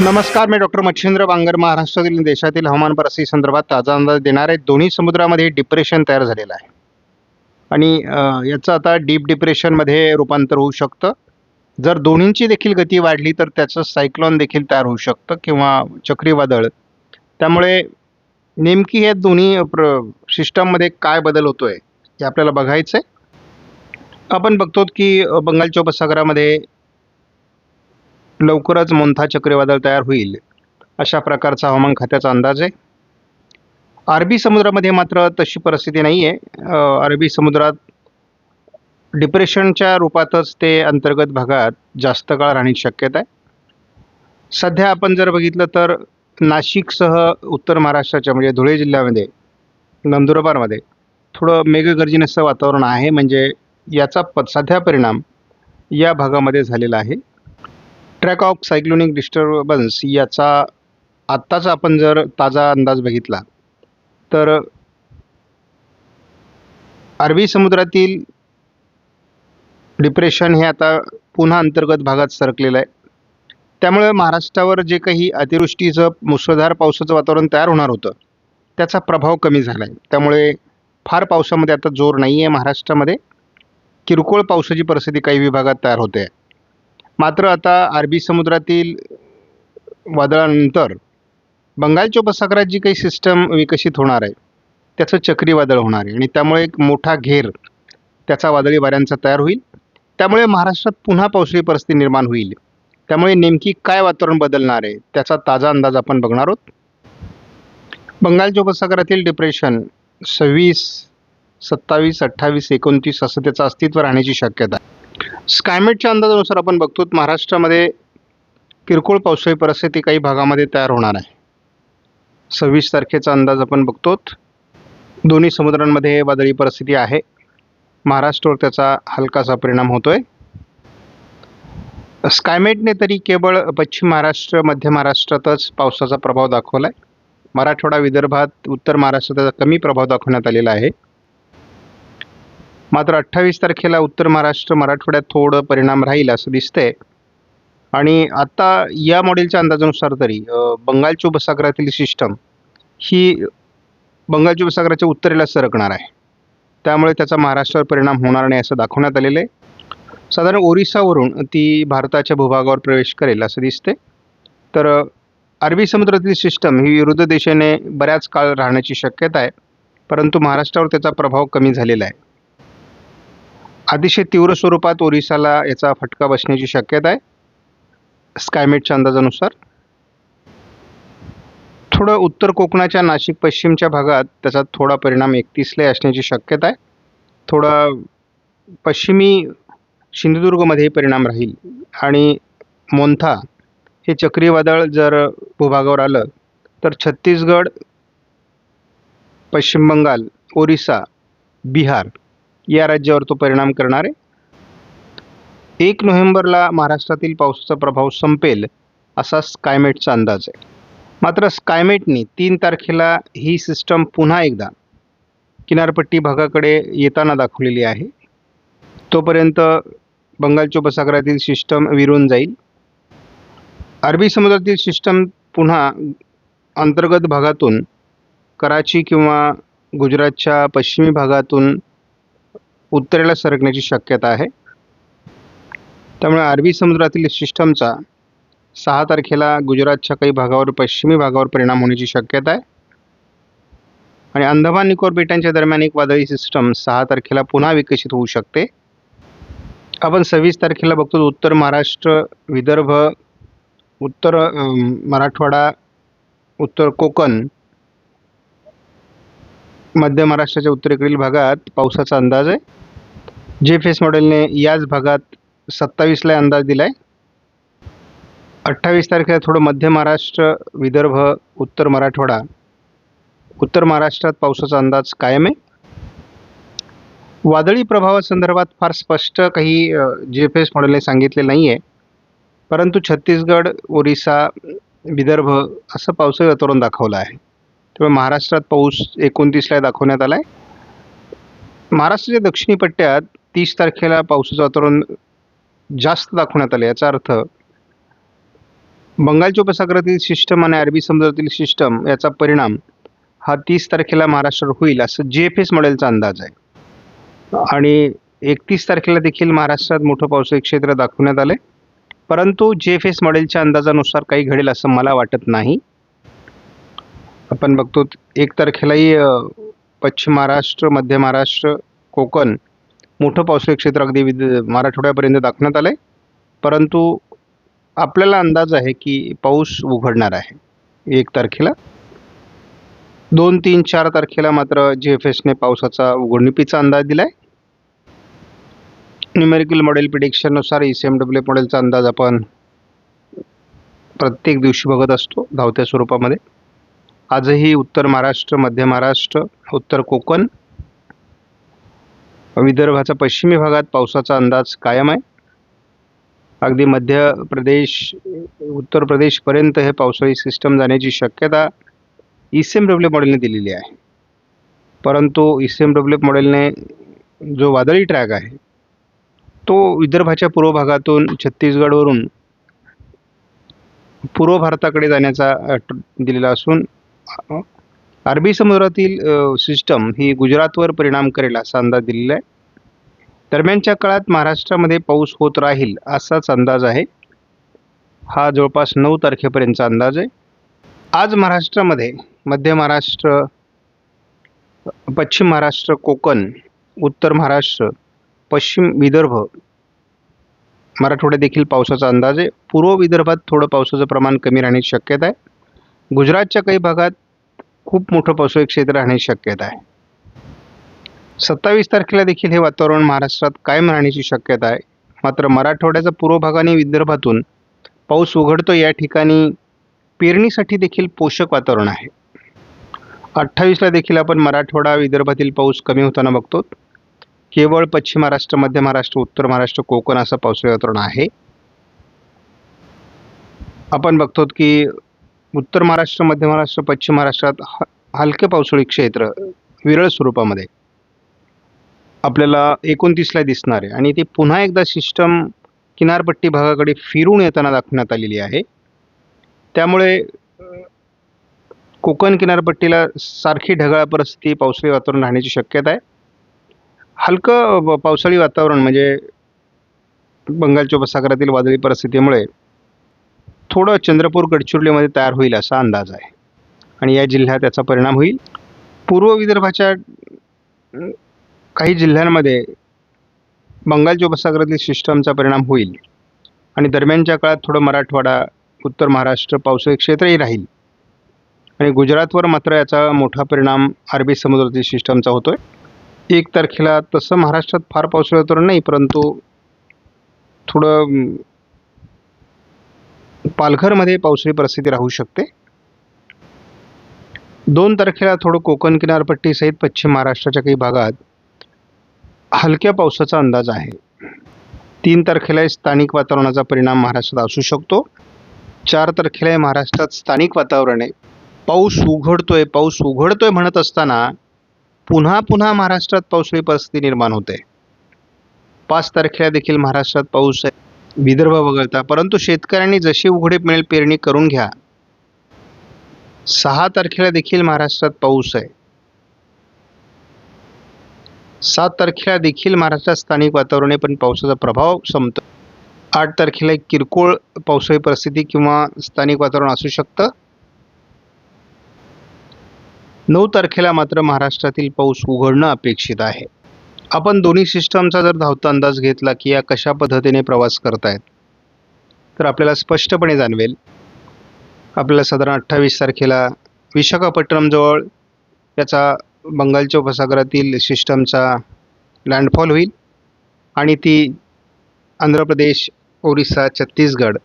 नमस्कार मी डॉक्टर मच्छिंद्र बांगर महाराष्ट्रातील देशातील हवामान परिस्थिती संदर्भात ताजा अंदाज देणार आहे दोन्ही समुद्रामध्ये डिप्रेशन तयार झालेलं आहे. आणि याचं आता डीप डिप्रेशनमध्ये रूपांतर होऊ शकतं. जर दोन्हींची देखील गती वाढली तर त्याचं सायक्लॉन देखील तयार होऊ शकतं किंवा चक्रीवादळ. त्यामुळे नेमकी हे दोन्ही प्र सिस्टममध्ये काय बदल होतो आहे हे आपल्याला बघायचं आहे आपण बघतो की बंगालच्या उपसागरामध्ये लवकरच मोंथा चक्रीवादळ तयार होईल. अशा प्रकारचा हवामान खात्याचा अंदाज आहे. अरबी समुद्रामध्ये मात्र तशी परिस्थिती नाही आहे अरबी समुद्रात डिप्रेशनच्या रूपातच ते अंतर्गत भागात जास्त काळ राहण्याची शक्यता आहे. सध्या आपण जर बघितलं तर नाशिकसह उत्तर महाराष्ट्राच्या म्हणजे धुळे जिल्ह्यामध्ये नंदुरबारमध्ये थोडं मेघगर्जनेचं वातावरण आहे. म्हणजे याचा प सध्या परिणाम या भागामध्ये झालेला आहे. ट्रॅक ऑफ सायक्लोनिक डिस्टर्बन्स याचा आत्ताचा आपण जर ताजा अंदाज बघितला तर अरबी समुद्रातील डिप्रेशन हे आता पुन्हा अंतर्गत भागात सरकलेलं आहे. त्यामुळे महाराष्ट्रावर जे काही अतिवृष्टीचं मुसळधार पावसाचं वातावरण तयार होणार होतं त्याचा प्रभाव कमी झाला आहे त्यामुळे फार पावसामध्ये आता जोर नाही आहे महाराष्ट्रामध्ये. किरकोळ पावसाची परिस्थिती काही विभागात तयार होते. आहे मात्र आता अरबी समुद्रातील वादळानंतर बंगालच्या उपसागरात जी काही सिस्टम विकसित होणार आहे त्याचं चक्रीवादळ होणार आहे. आणि त्यामुळे एक मोठा घेर त्याचा वादळी वाऱ्यांचा तयार होईल. त्यामुळे महाराष्ट्रात पुन्हा पावसाळी परिस्थिती निर्माण होईल. त्यामुळे नेमकी काय वातावरण बदलणार आहे त्याचा ताजा अंदाज आपण बघणार आहोत. बंगालच्या उपसागरातील डिप्रेशन सव्वीस सत्तावीस अठ्ठावीस एकोणतीस असं त्याचं अस्तित्व राहण्याची शक्यता आहे. स्कायमेटच्या अंदाजानुसार आपण बघतो महाराष्ट्रामध्ये किरकोळ पावसाळी परिस्थिती काही भागामध्ये तयार होणार आहे. सव्वीस तारखेचा अंदाज आपण बघतो. दोन्ही समुद्रांमध्ये वादळी परिस्थिती आहे. महाराष्ट्रावर त्याचा हलकासा परिणाम होतो आहे स्कायमेटने तरी केवळ पश्चिम महाराष्ट्र मध्य महाराष्ट्रातच पावसाचा प्रभाव दाखवला आहे मराठवाडा विदर्भात उत्तर महाराष्ट्रात त्याचा कमी प्रभाव दाखवण्यात आलेला आहे. मात्र अठ्ठावीस तारखेला उत्तर महाराष्ट्र मराठवाड्यात थोडं परिणाम राहील असं दिसतंय. आणि आता या मॉडेलच्या अंदाजानुसार तरी बंगालच्या उपसागरातील सिस्टम ही बंगालच्या उपसागराच्या उत्तरेला सरकणार आहे. त्यामुळे त्याचा महाराष्ट्रावर परिणाम होणार नाही असं दाखवण्यात आलेलं आहे. साधारण ओरिसावरून ती भारताच्या भूभागावर प्रवेश करेल असं दिसते तर अरबी समुद्रातील सिस्टम ही विरुद्ध दिशेने बऱ्याच काळ राहण्याची शक्यता आहे. परंतु महाराष्ट्रावर त्याचा प्रभाव कमी झालेला आहे. अतिशय तीव्र स्वरूपात ओरिसाला याचा फटका बसण्याची शक्यता आहे. स्कायमेटच्या अंदाजानुसार. थोडं उत्तर कोकणाच्या नाशिक पश्चिमच्या भागात त्याचा थोडा परिणाम एकतीसला असण्याची शक्यता आहे. थोडा पश्चिमी सिंधुदुर्गमध्येही परिणाम राहील. आणि मोंथा हे चक्रीवादळ जर भूभागावर आलं तर छत्तीसगड पश्चिम बंगाल ओरिसा बिहार या राज्यावर तो परिणाम करणार आहे. एक नोव्हेंबरला महाराष्ट्रातील पावसाचा प्रभाव संपेल असा स्कायमेटचा अंदाज आहे. मात्र स्कायमेटने तीन तारखेला ही सिस्टम पुन्हा एकदा किनारपट्टी भागाकडे येताना दाखवलेली आहे. तोपर्यंत बंगालच्या उपसागरातील सिस्टम विरून जाईल. अरबी समुद्रातील सिस्टम पुन्हा अंतर्गत भागातून कराची किंवा गुजरातच्या पश्चिमी भागातून उत्तरेला सरकण्याची शक्यता आहे. त्यामुळे अरबी समुद्रातील सिस्टमचा सहा तारखेला गुजरातच्या काही भागावर पश्चिमी भागावर परिणाम होण्याची शक्यता आहे. आणि अंदमान निकोबार बेटांच्या दरम्यान एक वादळी सिस्टम सहा तारखेला पुन्हा विकसित होऊ शकते. आपण सव्वीस तारखेला बघतो उत्तर महाराष्ट्र विदर्भ उत्तर मराठवाडा उत्तर कोकण मध्य महाराष्ट्राच्या उत्तरेकडील भागात पावसाचा अंदाज आहे. जे फेस मॉडेलने याच भागात सत्तावीसला अंदाज दिला आहे अठ्ठावीस तारखेला थोडं मध्य महाराष्ट्र विदर्भ उत्तर मराठवाडा. उत्तर महाराष्ट्रात पावसाचा अंदाज कायम आहे. वादळी प्रभावासंदर्भात फार स्पष्ट काही जी एफ एस मॉडेलने सांगितले नाही आहे परंतु छत्तीसगड ओरिसा विदर्भ असं पावसाळी वातावरण दाखवलं आहे. त्यामुळे महाराष्ट्रात पाऊस एकोणतीसला दाखवण्यात आला आहे महाराष्ट्राच्या दक्षिणी पट्ट्यात तीस तारखेला पावसाचं वातावरण जास्त दाखवण्यात आलं याचा अर्थ बंगालच्या उपसागरातील सिस्टम आणि अरबी समुद्रातील सिस्टम याचा परिणाम हा तीस तारखेला महाराष्ट्रावर होईल असं जी एफ एस मॉडेलचा अंदाज आहे. आणि एकतीस तारखेला देखील महाराष्ट्रात मोठं पावसाळी क्षेत्र दाखवण्यात आलं परंतु जे एफ एस मॉडेलच्या अंदाजानुसार काही घडेल असं मला वाटत नाही. आपण बघतो एक तारखेलाही पश्चिम महाराष्ट्र मध्य महाराष्ट्र कोकण मोठं पावसाळी क्षेत्र अगदी विद मराठवाड्यापर्यंत दाखवण्यात आलं आहे परंतु आपल्याला अंदाज आहे की पाऊस उघडणार आहे एक तारखेला. दोन तीन चार तारखेला मात्र जी एफ एसने पावसाचा उघडणुकीचा अंदाज दिला आहे न्युमेरिकल मॉडेल प्रिडिक्शननुसार ई सी एम डब्ल्यू मॉडेलचा अंदाज आपण प्रत्येक दिवशी बघत असतो धावत्या स्वरूपामध्ये. आजही उत्तर महाराष्ट्र मध्य महाराष्ट्र उत्तर कोकण विदर्भाच्या पश्चिमी भागात पावसाचा अंदाज कायम आहे. अगदी मध्य प्रदेश उत्तर प्रदेशपर्यंत हे पावसाळी सिस्टम जाण्याची शक्यता ई सी एम डब्ल्यू मॉडेलने दिलेली आहे. परंतु ई सी एम डब्ल्यू मॉडेलने जो वादळी ट्रॅक आहे तो विदर्भाच्या पूर्व भागातून छत्तीसगडवरून पूर्व भारताकडे जाण्याचा दिलेला असून अरबी समुद्रातील सिस्टम ही गुजरातवर परिणाम करेल असा अंदाज दिलेला आहे. दरम्यानच्या काळात महाराष्ट्रामध्ये पाऊस होत राहील असाच अंदाज आहे. हा जवळपास नऊ तारखेपर्यंतचा अंदाज आहे. आज महाराष्ट्रामध्ये मध्य महाराष्ट्र पश्चिम महाराष्ट्र कोकण उत्तर महाराष्ट्र पश्चिम विदर्भ मराठवाड्यात देखील पावसाचा अंदाज आहे. पूर्व विदर्भात थोडं पावसाचं प्रमाण कमी राहण्याची शक्यता आहे. गुजरातच्या काही भागात खूप मोठं पावसाळी क्षेत्र राहण्याची शक्यता आहे. सत्तावीस तारखेला देखील हे वातावरण महाराष्ट्रात कायम राहण्याची शक्यता आहे. मात्र मराठवाड्याचा पूर्व भागाने विदर्भातून पाऊस उघडतो या ठिकाणी पेरणीसाठी देखील पोषक वातावरण आहे. अठ्ठावीसला देखील आपण मराठवाडा विदर्भातील पाऊस कमी होताना बघतो. केवळ पश्चिम महाराष्ट्र मध्य महाराष्ट्र उत्तर महाराष्ट्र कोकण असं पावसाळी वातावरण आहे. आपण बघतो की उत्तर महाराष्ट्र मध्य महाराष्ट्र पश्चिम महाराष्ट्रात ह हलके पावसाळी क्षेत्र विरळ स्वरूपामध्ये. आपल्याला एकोणतीसला दिसणार आहे आणि ते पुन्हा एकदा सिस्टम किनारपट्टी भागाकडे फिरून येताना दाखवण्यात आलेली आहे. त्यामुळे कोकण किनारपट्टीला सारखी ढगाळ परिस्थिती पावसाळी वातावरण राहण्याची शक्यता आहे. हलकं पावसाळी वातावरण म्हणजे बंगालच्या उपसागरातील वादळी परिस्थितीमुळे थोडं चंद्रपूर गडचिरोलीमध्ये तयार होईल असा अंदाज आहे. आणि या जिल्ह्यात त्याचा परिणाम होईल. पूर्व विदर्भाच्या काही जिल्ह्यांमध्ये बंगालच्या उपसागरातील सिस्टमचा परिणाम होईल. आणि दरम्यानच्या काळात थोडं मराठवाडा उत्तर महाराष्ट्र पावसाळी क्षेत्रही राहील. आणि गुजरातवर मात्र याचा मोठा परिणाम अरबी समुद्रातील सिस्टमचा होतो आहे एक तारखेला तसं महाराष्ट्रात फार पावसाळी तर नाही परंतु थोडं पालघरमध्ये पावसाळी परिस्थिती राहू शकते. दोन तारखेला थोडं कोकण किनारपट्टीसहित पश्चिम महाराष्ट्राच्या काही भागात हलक्या पावसाचा अंदाज आहे. तीन तारखेला स्थानिक वातावरणाचा परिणाम महाराष्ट्रात असू शकतो. चार तारखेला महाराष्ट्रात स्थानिक वातावरण आहे. पाऊस उघडतोय पाऊस उघडतोय म्हणत असताना पुन्हा पुन्हा महाराष्ट्रात पावसाळी परिस्थिती निर्माण होते. पाच तारखेला देखील महाराष्ट्रात पाऊस आहे. विदर्भ वगळता परंतु शेतकऱ्यांनी जशी उघडे मिळेल पेरणी करून घ्या. सहा तारखेला देखील महाराष्ट्रात पाऊस आहे. सात तारखेला देखील महाराष्ट्रात स्थानिक वातावरण आहे पण पावसाचा प्रभाव संपतो. आठ तारखेला एक किरकोळ पावसाळी परिस्थिती किंवा स्थानिक वातावरण असू शकतं. नऊ तारखेला मात्र महाराष्ट्रातील पाऊस उघडणं अपेक्षित आहे. आपण दोन्ही सिस्टमचा जर धावता अंदाज घेतला की या कशा पद्धतीने प्रवास करतायत तर आपल्याला स्पष्टपणे जाणवेल. आपल्याला साधारण अठ्ठावीस तारखेला विशाखापट्टणमजवळ याचा बंगालच्या उपसागरातील सिस्टमचा लँडफॉल होईल आणि ती आंध्र प्रदेश ओरिसा छत्तीसगड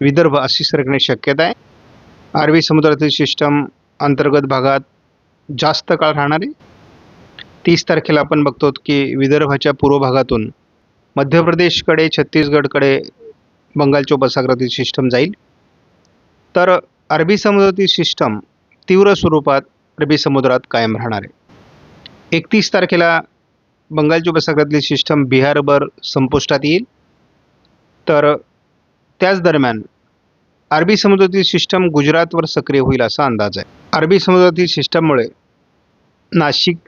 विदर्भ अशी सरकण्याची शक्यता आहे. अरबी समुद्रातील सिस्टम अंतर्गत भागात जास्त काळ राहणार आहे. तीस तारखेला आपण बघतो की विदर्भाच्या पूर्व भागातून मध्य प्रदेशकडे छत्तीसगडकडे बंगालच्या उपसागरातील सिस्टम जाईल. तर अरबी समुद्रातील सिस्टम तीव्र स्वरूपात अरबी समुद्रात कायम राहणार आहे. एकतीस तारखेला बंगालच्या उपसागरातली सिस्टम बिहारभर संपुष्टात येईल. तर त्याच दरम्यान अरबी समुद्रातील सिस्टम गुजरातवर सक्रिय होईल असा अंदाज आहे. अरबी समुद्रातील सिस्टममुळे नाशिक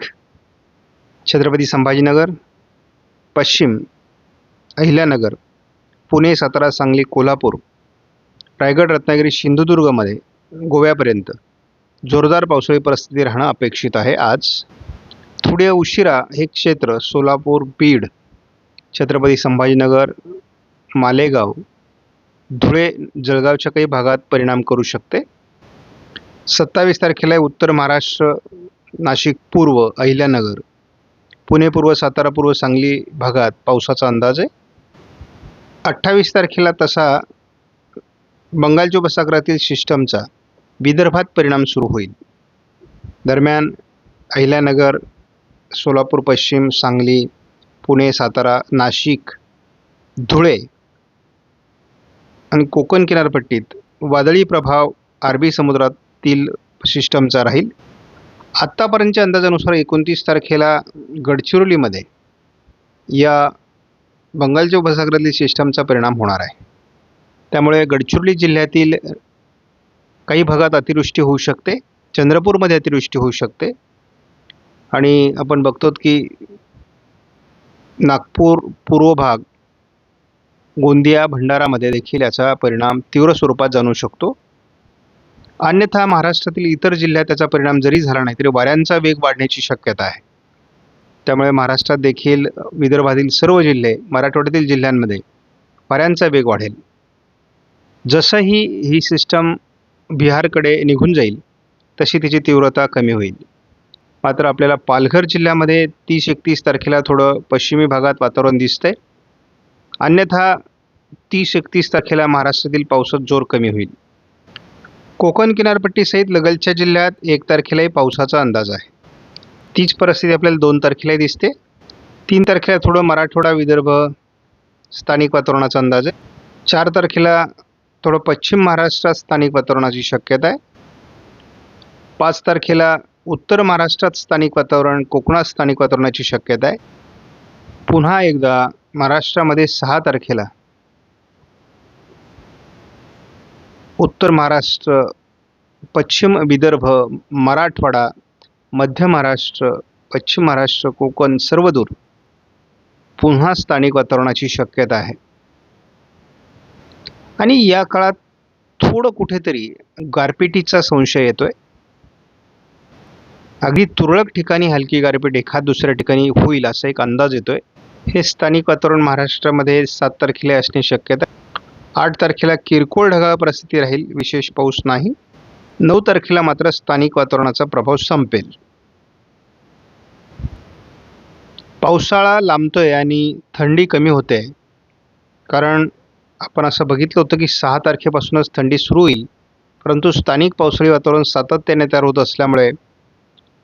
छत्रपती संभाजीनगर पश्चिम अहिल्यानगर पुणे सातारा सांगली कोल्हापूर रायगड रत्नागिरी सिंधुदुर्गमध्ये गोव्यापर्यंत जोरदार पावसाळी परिस्थिती राहणं अपेक्षित आहे. आज थोड्या उशिरा हे क्षेत्र सोलापूर बीड छत्रपती संभाजीनगर मालेगाव धुळे जळगावच्या काही भागात परिणाम करू शकते. सत्तावीस तारखेला उत्तर महाराष्ट्र नाशिक पूर्व अहिल्यानगर पुणे पूर्व सातारा पूर्व सांगली भागात पावसाचा अंदाज आहे. अठ्ठावीस तारखेला तसा बंगालच्या उपसागरातील सिस्टमचा विदर्भात परिणाम सुरू होईल. दरम्यान अहिल्यानगर सोलापूर पश्चिम सांगली पुणे सातारा नाशिक धुळे आणि कोकण किनारपट्टीत वादळी प्रभाव अरबी समुद्रातील सिस्टमचा राहील. आत्तापर्यंतच्या अंदाजानुसार एकोणतीस तारखेला गडचिरोलीमध्ये या बंगालच्या उपसागरातील सिस्टमचा परिणाम होणार आहे. त्यामुळे गडचिरोली जिल्ह्यातील काही भागात अतिवृष्टी होऊ शकते चंद्रपूरमध्ये अतिवृष्टी होऊ शकते आणि आपण बघतो की नागपूर पूर्व भाग गोंदिया भंडारामध्ये देखील याचा परिणाम तीव्र स्वरूपात जाणू शकतो. अन्यथा महाराष्ट्रातील इतर जिल्ह्यात त्याचा परिणाम जरी झाला नाही तरी वाऱ्यांचा वेग वाढण्याची शक्यता आहे. त्यामुळे महाराष्ट्रात देखील विदर्भातील सर्व जिल्हे मराठवाड्यातील जिल्ह्यांमध्ये वाऱ्यांचा वेग वाढेल. जसंही ही सिस्टम बिहारकडे निघून जाईल तशी तिची तीव्रता कमी होईल. मात्र आपल्याला पालघर जिल्ह्यामध्ये तीस एकतीस तारखेला थोडं पश्चिमी भागात वातावरण दिसतंय. अन्यथा तीस एकतीस तारखेला महाराष्ट्रातील पावसात जोर कमी होईल. कोकण किनारपट्टीसहित लगलच्या जिल्ह्यात एक तारखेलाही पावसाचा अंदाज आहे. तीच परिस्थिती आपल्याला दोन तारखेलाही दिसते. तीन तारखेला थोडं मराठवाडा विदर्भ स्थानिक वातावरणाचा अंदाज आहे. चार तारखेला थोडं पश्चिम महाराष्ट्रात स्थानिक वातावरणाची शक्यता आहे. पाच तारखेला उत्तर महाराष्ट्रात स्थानिक वातावरण कोकणात स्थानिक वातावरणाची शक्यता आहे. पुन्हा एकदा महाराष्ट्रामध्ये सहा तारखेला उत्तर महाराष्ट्र पश्चिम विदर्भ मराठवाडा मध्य महाराष्ट्र पश्चिम महाराष्ट्र कोकण सर्वदूर पुन्हा स्थानिक वातावरणाची शक्यता आहे. आणि या काळात थोडं कुठेतरी गारपिटीचा संशय येतोय. अगदी तुरळक ठिकाणी हलकी गारपीट एखाद दुसऱ्या ठिकाणी होईल असा एक अंदाज येतोय. हे स्थानिक वातावरण महाराष्ट्रामध्ये सात तारखेला असणे शक्यता आहे. आठ तारखेला किरकोळ ढगाळ परिस्थिती राहील विशेष पाऊस नाही. नऊ तारखेला मात्र स्थानिक वातावरणाचा प्रभाव संपेल. पावसाळा लांबतोय आणि थंडी कमी होते. कारण आपण असं बघितलं होतं की सहा तारखेपासूनच थंडी सुरू होईल. परंतु स्थानिक पावसाळी वातावरण सातत्याने तयार होत असल्यामुळे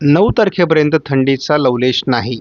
नऊ तारखेपर्यंत थंडीचा लवलेश नाही.